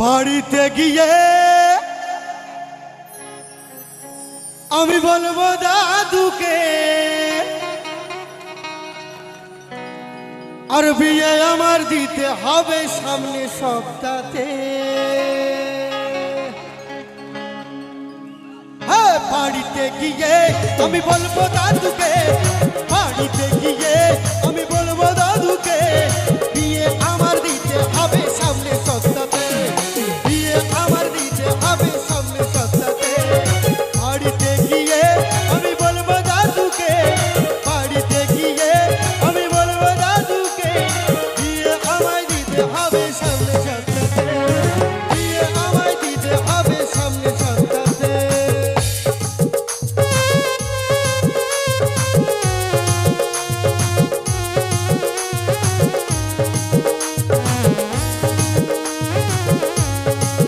বাড়িতে গিয়ে আমি বলব, দাদুকে আর বিয়ে আমার দিতে হবে সামনে সপ্তাহে হ্যাঁ, বাড়িতে গিয়ে আমি বলব, দাদুকে Música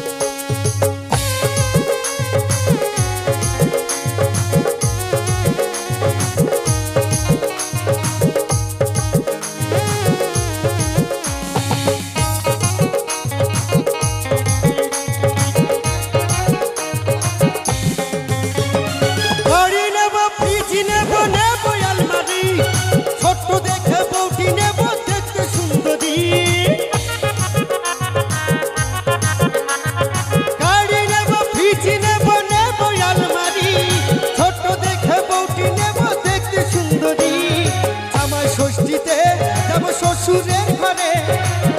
শ্বশুরের ঘরে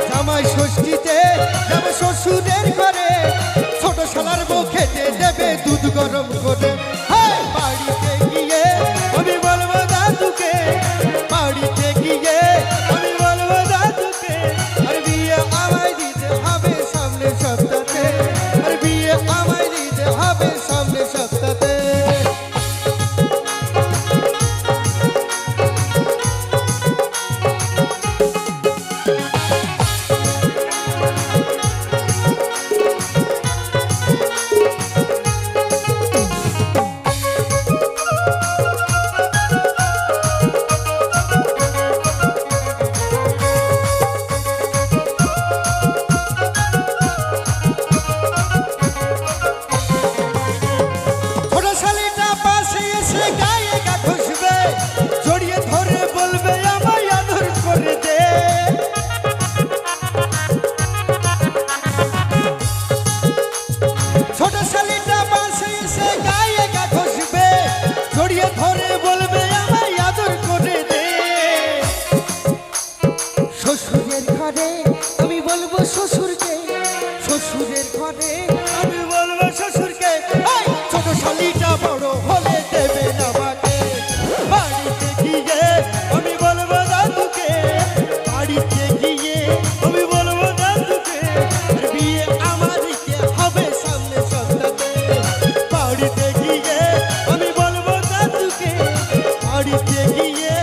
জামাই ষষ্ঠীতে যাব শ্বশুরের ঘরে। শ্বশুরের ঘরে। আমি বলব শ্বশুরকে ছোট শালিটা বড় হলে দেবে না বাকে বাড়িতে গিয়ে আমি বলব, দাদুকে, বাড়িতে গিয়ে আমি বলব, দাদুকে, বিয়ে আমার দিতে হবে সামনে সপ্তাহে। বাড়িতে গিয়ে আমি বলব, দাদুকে, বাড়িতে গিয়ে